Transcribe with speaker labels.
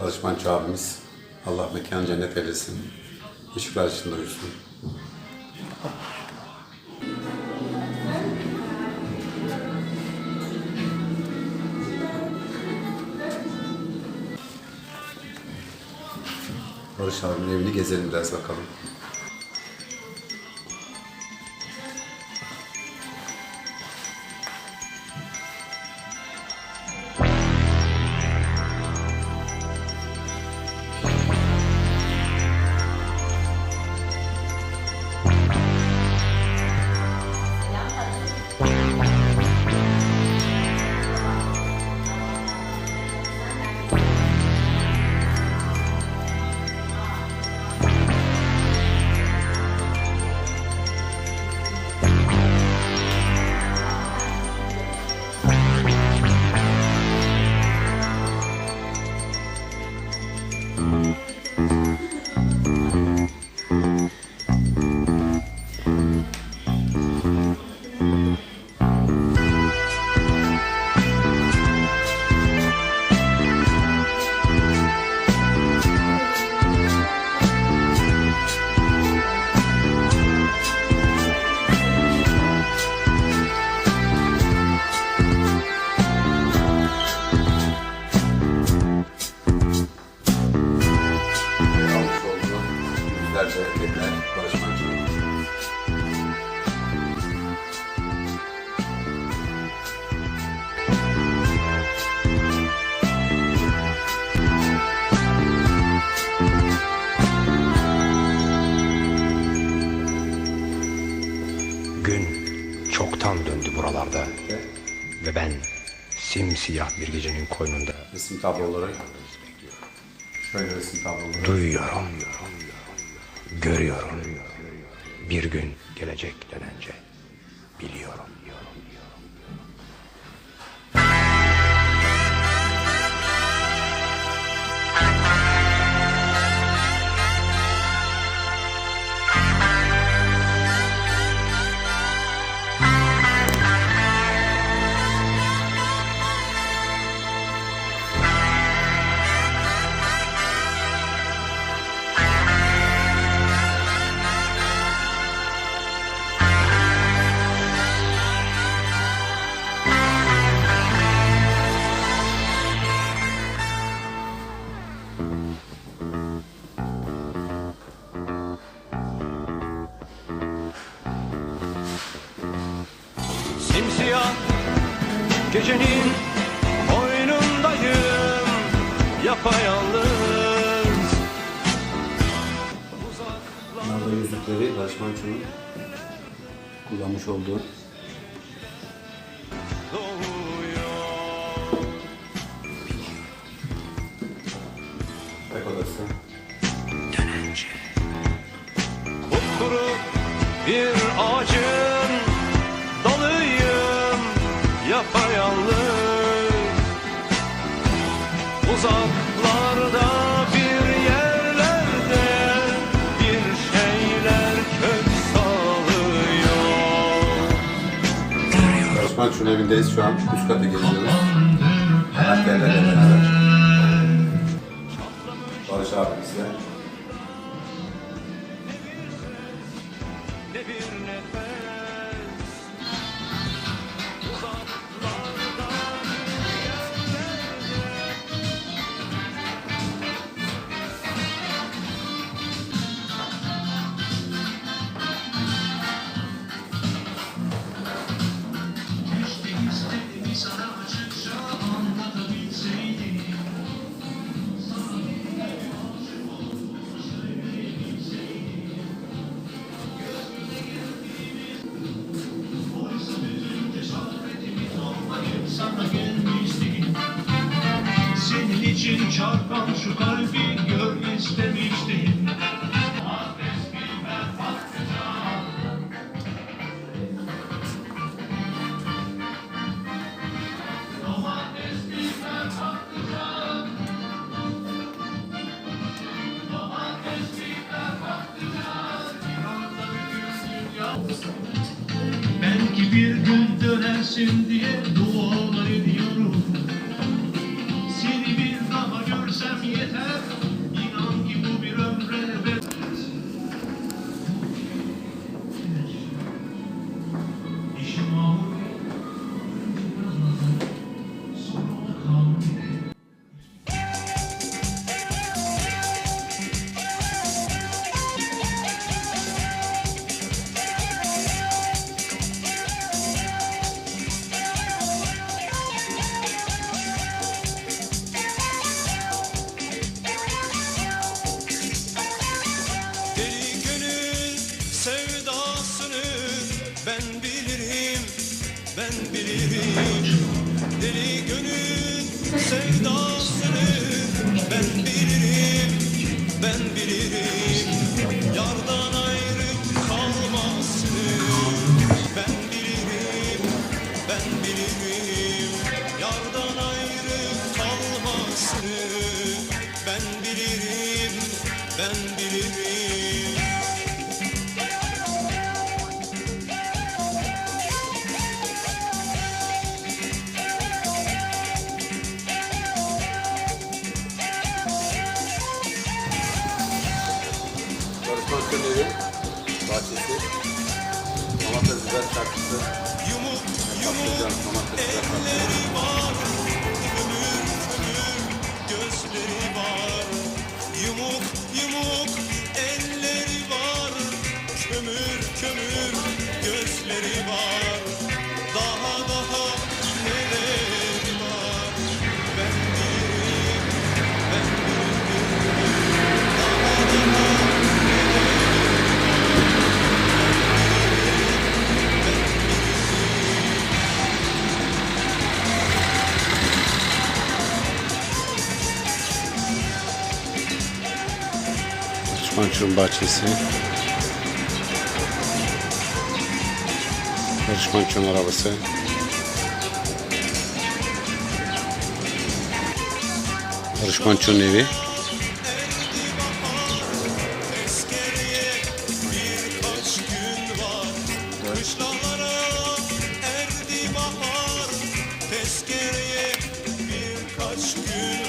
Speaker 1: Barış Manço abimiz. Allah mekan cennet eylesin. Işıklar içinde uyusun. Barış abimin evini gezelim biraz bakalım. Barış Manço'nun.
Speaker 2: Gün çoktan döndü buralarda ve ben simsiyah bir gecenin koynunda
Speaker 1: Resim tabloları. Şöyle resim tabloları.
Speaker 2: duyuyorum, görüyorum. Bir gün gelecek denence biliyorum.
Speaker 3: Simsiyah gecenin oyunundayım. Yapayalnız.
Speaker 1: Bunlar yüzükleri Barış Manço'nun kullanmış olduğu. Tek odası.
Speaker 3: Kupkuru bir Yapayalnız Uzaklarda
Speaker 1: Barış Manço'nun evindeyiz şu an. Üst katı geziyoruz. Karakterlerle beraber.
Speaker 4: Çarpan şu kalbi gör istemiştim. Belki bir gün dönersin diye sevdasını ben bilirim ben
Speaker 1: Malatya Güzel şarkısı.
Speaker 4: Yumuk elleri var, gözleri var. Yumuk yumuk elleri
Speaker 1: Mançur'un bahçesi. Barış Mançur'un arabası. Barış Mançur'un evi.
Speaker 4: Tezkereye birkaç gün